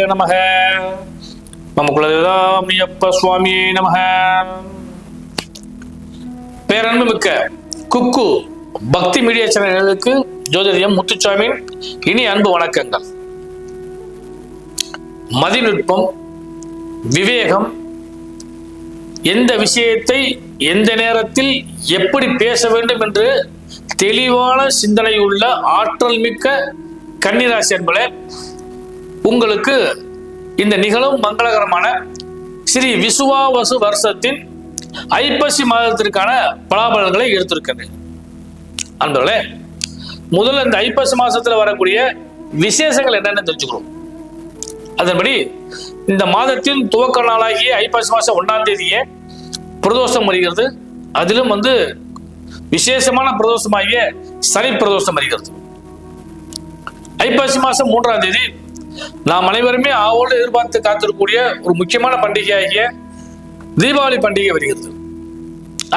சிவாய நமக. மம குலதேவதாமியப்ப சுவாமியே நமக. பேரன்பு மிக்க குக்கு பக்தி மீடியா சேனல்களுக்கு ஜோதிடம் முத்துச்சாமியின் இனி அன்பு வணக்கங்கள். மதிநுட்பம் விவேகம் எந்த விஷயத்தை எந்த நேரத்தில் எப்படி பேச வேண்டும் என்று தெளிவான சிந்தனை உள்ள ஆற்றல் மிக்க கன்னிராசி என்பதை உங்களுக்கு இந்த நிகழும் மங்களகரமான ஸ்ரீ விசுவாவசு வருஷத்தின் ஐப்பசி மாதத்திற்கான பலாபலன்களை எடுத்திருக்கிறேன் அந்த முதல்ல இந்த ஐப்பசி மாசத்துல வரக்கூடிய விசேஷங்கள் என்னென்னு தெரிஞ்சுக்கிறோம். அதன்படி இந்த மாதத்தின் துவக்க நாளாகிய ஐப்பசி மாசம் ஒன்றாம் தேதியே பிரதோஷம் வருகிறது. அதிலும் வந்து விசேஷமான பிரதோஷமாகிய சனி பிரதோஷம் வருகிறது. ஐப்பசி மாசம் மூன்றாம் தேதி நாம் அனைவருமே ஆவோடு எதிர்பார்த்து காத்திருக்கக்கூடிய ஒரு முக்கியமான பண்டிகையாகிய தீபாவளி பண்டிகை வருகிறது.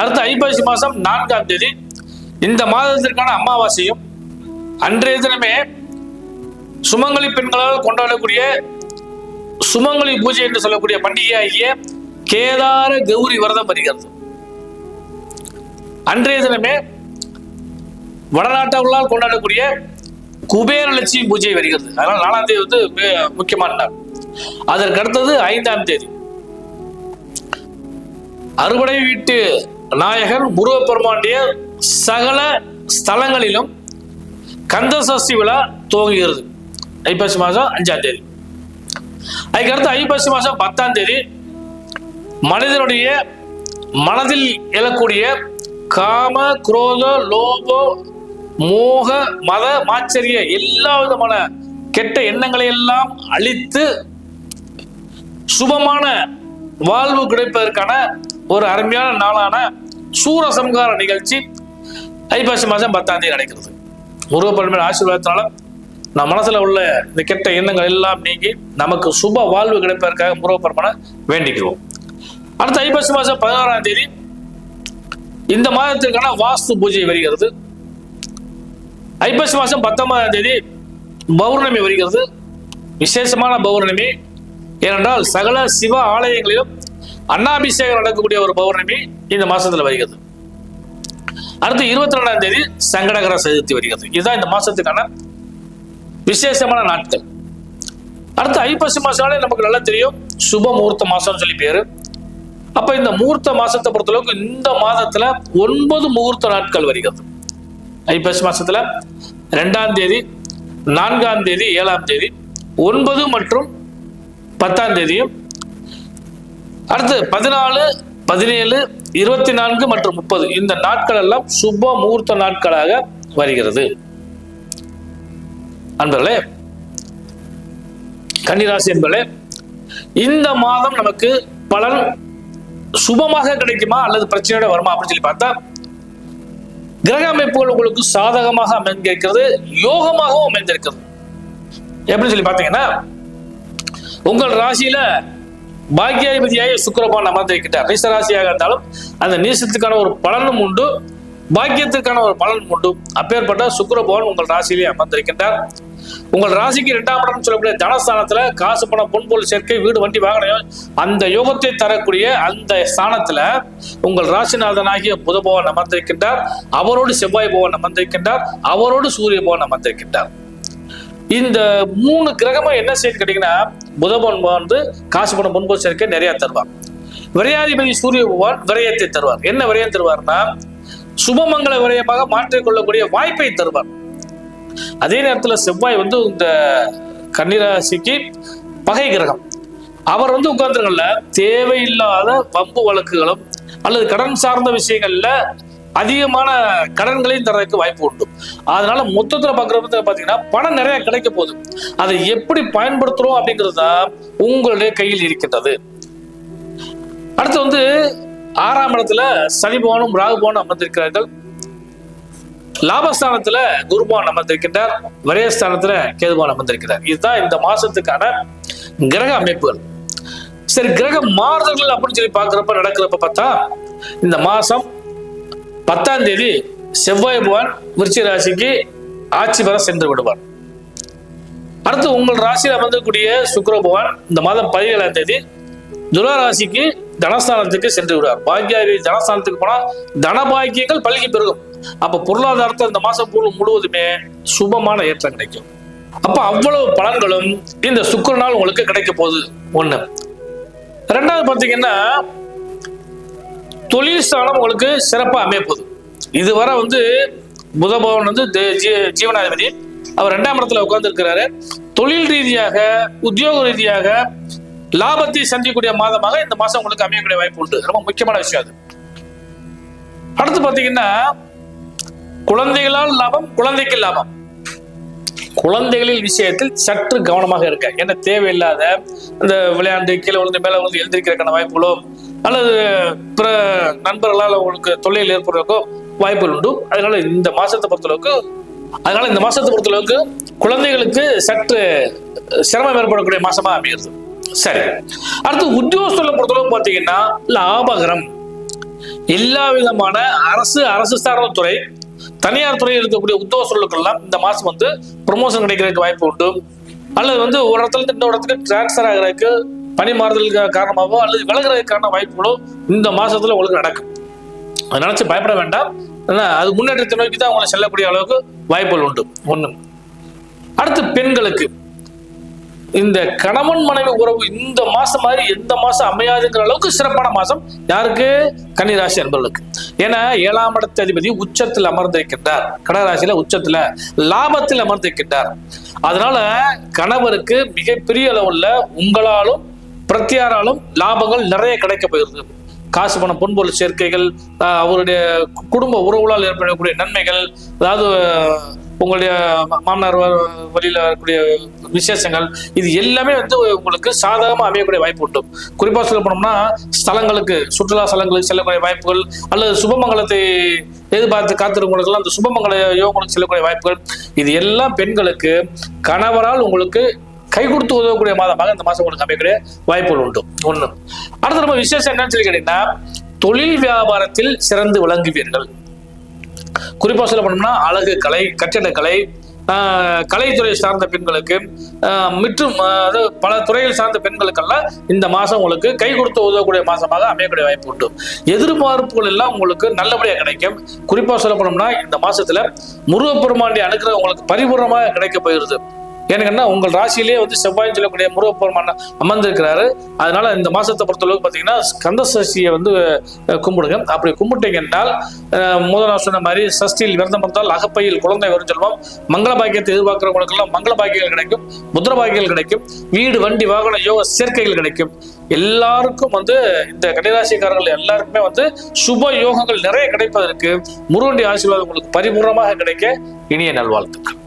அடுத்த ஐப்பசி மாசம் நான்காம் தேதி இந்த மாதத்திற்கான அமாவாசையும் அன்றைய தினமே சுமங்கலி பெண்களால் கொண்டாடக்கூடிய சுமங்கலி பூஜை என்று சொல்லக்கூடிய பண்டிகையாகிய கேதார கௌரி விரதம் வருகிறது. அன்றைய தினமே வடநாட்டவர்களால் கொண்டாடக்கூடிய குபேர லட்சுமி பூஜை வருகிறது. அதனால நாலாம் தேதி வந்து முக்கியமான நாள். அதற்கு அடுத்தது ஐந்தாம் தேதி. அறுவடை வீட்டு நாயகர் முருகப்பெருமானுடைய சகல ஸ்தலங்களிலும் கந்த சஷ்டி விழா துவங்குகிறது. ஐப்பசி மாதம் அஞ்சாம் தேதி. அதுக்கடுத்து ஐப்பசி மாதம் பத்தாம் தேதி மனிதனுடைய மனதில் எழக்கூடிய காம குரோத லோபோ மோக மத மாச்சரிய எல்லா விதமான கெட்ட எண்ணங்களை எல்லாம் அழித்து சுபமான வாழ்வு கிடைப்பதற்கான ஒரு அருமையான நாளான சூரசம்கார நிகழ்ச்சி ஐப்பசி மாதம் பத்தாம் தேதி நடக்கிறது. முருகப்பெருமான் ஆசீர்வாதத்தினால நம் மனசுல உள்ள இந்த கெட்ட எண்ணங்கள் எல்லாம் நீங்கி நமக்கு சுப வாழ்வு கிடைப்பதற்காக முருகப்பெருமனை வேண்டிக்கிறோம். அடுத்த ஐப்பசி மாதம் பதினாறாம் தேதி இந்த மாதத்திற்கான வாஸ்து பூஜை வருகிறது. ஐப்பசி மாதம் பத்தொன்பதாம் தேதி பௌர்ணமி வருகிறது. விசேஷமான பௌர்ணமி. ஏனென்றால் சகல சிவ ஆலயங்களிலும் அண்ணாபிஷேகம் நடக்கக்கூடிய ஒரு பௌர்ணமி இந்த மாசத்துல வருகிறது. அடுத்து இருபத்தி ரெண்டாம் தேதி சங்கடகர சதுர்த்தி வருகிறது. இதுதான் இந்த மாசத்துக்கான விசேஷமான நாட்கள். அடுத்து ஐப்பசி மாசம்னாலே நமக்கு நல்லா தெரியும். சுப முகூர்த்த மாசம்னு சொல்லி பேரு. அப்ப இந்த முகூர்த்த மாசத்தை பொறுத்தளவுக்கு இந்த மாதத்துல ஒன்பது முகூர்த்த நாட்கள் வருகிறது. ஐப்பசி மாசத்துல ரெண்டாம் தேதி நான்காம் தேதி ஏழாம் தேதி ஒன்பது மற்றும் பத்தாம் தேதியும். அடுத்து பதினாலு பதினேழு இருபத்தி நான்கு மற்றும் முப்பது. இந்த நாட்கள் எல்லாம் சுப முகூர்த்த நாட்களாக வருகிறது. அன்பர்களே கன்னிராசி என்பர்களே இந்த மாதம் நமக்கு பலன் சுபமாக கிடைக்குமா அல்லது பிரச்சனையோட வருமா அப்படின்னு சொல்லி பார்த்தா கிரக அமைப்புகள் உங்களுக்கு சாதகமாக அமைந்திருக்கிறது யோகமாகவும் அமைந்திருக்கிறது. எப்படி சொல்லி பார்த்தீங்கன்னா உங்கள் ராசியில பாக்கியாதிபதியாக சுக்கரபான் அமர்ந்திருக்கிறார் நீச ராசியாக இருந்தாலும் அந்த நீசத்துக்கான ஒரு பலனும் உண்டு பாக்கியத்திற்கான ஒரு பலனும் உண்டு. அப்பேற்பட்ட சுக்கரபவன் உங்கள் ராசியிலே அமர்ந்திருக்கின்றார். உங்கள் ராசிக்கு இரண்டாம் இடம் சொல்லக்கூடிய தனஸ்தானத்துல காசு பணம் பொன்பொருள் சேர்க்கை வீடு வண்டி வாகனம் அந்த யோகத்தை தரக்கூடிய அந்த ஸ்தானத்துல உங்கள் ராசிநாதனாகிய புத பவன் அமர்ந்திருக்கின்றார். அவரோடு செவ்வாய் பவன் அமர்ந்திருக்கின்றார். அவரோடு சூரிய பவன் அமர்ந்திருக்கின்றார். இந்த மூணு கிரகமும் என்ன செய்யுது கேட்டீங்கன்னா புதபவன் வந்து காசு பணம் பொன்பொருள் சேர்க்கை நிறைய தருவார். விரையாதிபதி சூரிய பகவான் விரயத்தை தருவார். என்ன விரயம் தருவார்னா சுபமங்கள விரயமாக மாற்றிக்கொள்ளக்கூடிய வாய்ப்பை தருவார். அதே நேரத்துல செவ்வாய் வந்து இந்த கன்னிராசிக்கு பகை கிரகம். அவர் வந்து உட்கார்ந்துருக்கல. தேவையில்லாத வம்பு வழக்குகளும் அல்லது கடன் சார்ந்த விஷயங்கள்ல அதிகமான கடன்களையும் தர்றதுக்கு வாய்ப்பு உண்டு. அதனால மொத்தத்துல பாக்குறப்ப பாத்தீங்கன்னா பணம் நிறைய கிடைக்க போகுது. அதை எப்படி பயன்படுத்துறோம் அப்படிங்கிறது தான் உங்களுடைய கையில் இருக்கின்றது. அடுத்து வந்து ஆறாம் இடத்துல சனி பவனும் ராகு பவனும் அமர்ந்திருக்கிறார்கள். லாபஸ்தானத்துல குருபான் அமர்ந்திருக்கின்றார் விரயஸ்தானத்துல கேதுபான் அமர்ந்திருக்கிறார். இதுதான் இந்த மாசத்துக்கான கிரக அமைப்புகள். சரி கிரக மாறுதல்கள் அப்படின்னு சொல்லி பாக்குறப்ப நடக்கிறப்ப பார்த்தா இந்த மாசம் பத்தாம் தேதி செவ்வாய் பகவான் விருச்சி ராசிக்கு ஆட்சி பெற சென்று விடுவார். அடுத்து உங்கள் ராசியில் அமர்ந்தக்கூடிய சுக்கர பகவான் இந்த மாதம் பதினேழாம் தேதி துலா ராசிக்கு தனஸ்தானத்துக்கு சென்று விடுவார். பாக்கியாதி தனஸ்தானத்துக்கு போனால் தனபாக்கியங்கள் பல்கி பெருகும். அப்ப பொருளாதாரத்தை இந்த மாசம் முழு முழுவதுமே சுபமான ஏற்றம் கிடைக்கும். அப்ப அவ்வளவு பலன்களும் இந்த சுக்கரனால் உங்களுக்கு கிடைக்க போகுது. ஒண்ணு. ரெண்டாவது பாத்தீங்கன்னா தொழில் ஸ்தானம் உங்களுக்கு சிறப்பா அமைய இதுவரை வந்து புதபவன் வந்து ஜீ- ஜீவனாதிபதி. அவர் ரெண்டாம் இடத்துல உட்கார்ந்து இருக்கிறாரு தொழில் ரீதியாக உத்தியோக ரீதியாக லாபத்தை சந்திக்கக்கூடிய மாதமாக இந்த மாசம் உங்களுக்கு அமையக்கூடிய வாய்ப்பு உண்டு. ரொம்ப முக்கியமான விஷயம் அது. அடுத்து பாத்தீங்கன்னா குழந்தைகளால் லாபம் குழந்தைக்கு லாபம். குழந்தைகளின் விஷயத்தில் சற்று கவனமாக இருக்க ஏன்னா தேவையில்லாத இந்த விளையாண்டு கீழே விழுந்து மேலே விழுந்து எழுந்திருக்கிறக்கான வாய்ப்புகளோ அல்லது பிற நண்பர்களால் உங்களுக்கு தொல்லையில் ஏற்படுறதுக்கோ வாய்ப்புகள் உண்டு. அதனால இந்த மாசத்தை பொறுத்தளவுக்கு அதனால இந்த மாசத்தை பொறுத்தளவுக்கு குழந்தைகளுக்கு சற்று சிரமம் ஏற்படக்கூடிய மாசமா அமைகிறது. சரி. அடுத்து உத்தியோகஸ்தலை பொறுத்தளவுக்கு பார்த்தீங்கன்னா லாபகரம். எல்லா விதமான அரசு அரசு சார்ந்த துறை தனியார் துறையில் இருக்கக்கூடிய உத்தியோகஸ்தர்களுக்கெல்லாம் இந்த மாசம் வந்து ப்ரொமோஷன் கிடைக்கிறதுக்கு வாய்ப்பு உண்டு. அல்லது வந்து ஒரு இடத்துல இருந்து இன்னொரு இடத்துக்கு டிரான்ஸ்ஃபர் ஆகிறதுக்கு பணி மாறுதலுக்கு காரணமாகவோ அல்லது விலகிறதுக்கான வாய்ப்புகளோ இந்த மாசத்துல உங்களுக்கு நடக்கும். அதை நினைச்சு பயப்பட வேண்டாம். ஏன்னா அது முன்னேற்றத்தை நோக்கி தான் அவங்களை செல்லக்கூடிய அளவுக்கு வாய்ப்புகள் உண்டு. ஒண்ணு. அடுத்து பெண்களுக்கு. இந்த கணவன் மனைவி உறவு இந்த மாசம் மாதிரி எந்த மாசம் அமையாதுங்கிற அளவுக்கு சிறப்பான மாசம் யாருக்கு? கன்னிராசி அன்பர்களுக்கு. ஏன்னா ஏழாம் இடத்து அதிபதி உச்சத்தில் அமர்ந்திருக்கின்றார். கடகராசியில உச்சத்துல லாபத்தில் அமர்ந்திருக்கின்றார். அதனால கணவருக்கு மிகப்பெரிய அளவுல உங்களாலும் பிரத்தியாராலும் லாபங்கள் நிறைய கிடைக்க போயிருது காசு பணம் பொன்பொருள் சேர்க்கைகள் அவருடைய குடும்ப உறவுகளால் ஏற்படக்கூடிய நன்மைகள் அதாவது உங்களுடைய மாமனார் வழியில் வழியில வரக்கூடிய விசேஷங்கள் இது எல்லாமே வந்து உங்களுக்கு சாதகமாக அமையக்கூடிய வாய்ப்பு உண்டு. குறிப்பாக சொல்ல போனோம்னா ஸ்தலங்களுக்கு சுற்றுலா ஸ்தலங்களுக்கு செல்லக்கூடிய வாய்ப்புகள் அல்லது சுபமங்கலத்தை எதிர்பார்த்து காத்திருக்கிறவங்களுக்கெல்லாம் அந்த சுபமங்கல யோகங்களுக்கு செல்லக்கூடிய வாய்ப்புகள். இது எல்லாம் பெண்களுக்கு கணவரால் உங்களுக்கு கை கொடுத்து உதவக்கூடிய மாதமாக இந்த மாதம் உங்களுக்கு அமையக்கூடிய வாய்ப்புகள் உண்டு. ஒண்ணு. அடுத்து நம்ம விசேஷம் என்னன்னு சொல்லி கேட்டீங்கன்னா தொழில் வியாபாரத்தில் சிறந்து விளங்குவீர்கள். குறிப்பா சொல்ல போனோம்னா அழகு கலை கட்டிடக்கலை ஆஹ், கலைத்துறை சார்ந்த பெண்களுக்கு ஆஹ், மற்றும் அதாவது பல துறையில் சார்ந்த பெண்களுக்கெல்லாம் இந்த மாசம் உங்களுக்கு கை கொடுத்து உதவக்கூடிய மாசமாக அமையக்கூடிய வாய்ப்பு உண்டு. எதிர்பார்ப்புகள் எல்லாம் உங்களுக்கு நல்லபடியாக கிடைக்கும். குறிப்பா சொல்ல போனோம்னா இந்த மாசத்துல முருகப்பெருமாண்டி அனுகிரகம் உங்களுக்கு பரிபூர்ணமாக கிடைக்க போயிருது ஏன்னா உங்கள் ராசியிலேயே வந்து செவ்வாய் சொல்லக்கூடிய முருகப்பெருமான் அமர்ந்திருக்கிறாரு. அதனால இந்த மாசத்தை பொறுத்தளவுக்கு பார்த்தீங்கன்னா ஸ்கந்த சஷ்டியை வந்து கும்பிடுங்க. அப்படி கும்பிட்டீங்க என்றால் முதல் நான் சொன்ன மாதிரி சஷ்டியில் விரதம் இருந்தால் அகப்பையில் குழந்தை வரும் சொல்லுவோம் மங்கள பாக்கியத்தை எதிர்பார்க்கிறவங்களுக்கெல்லாம் மங்கள பாக்கியங்கள் கிடைக்கும் முத்திர பாக்கியங்கள் கிடைக்கும் வீடு வண்டி வாகன யோக சேர்க்கைகள் கிடைக்கும். எல்லாருக்கும் வந்து இந்த கடைராசிக்காரர்கள் எல்லாருக்குமே வந்து சுப யோகங்கள் நிறைய கிடைப்பதற்கு முருகண்டி ஆசீர்வாதம் உங்களுக்கு பரிபூர்ணமாக கிடைக்க இனிய நல்வாழ்த்துக்கள்.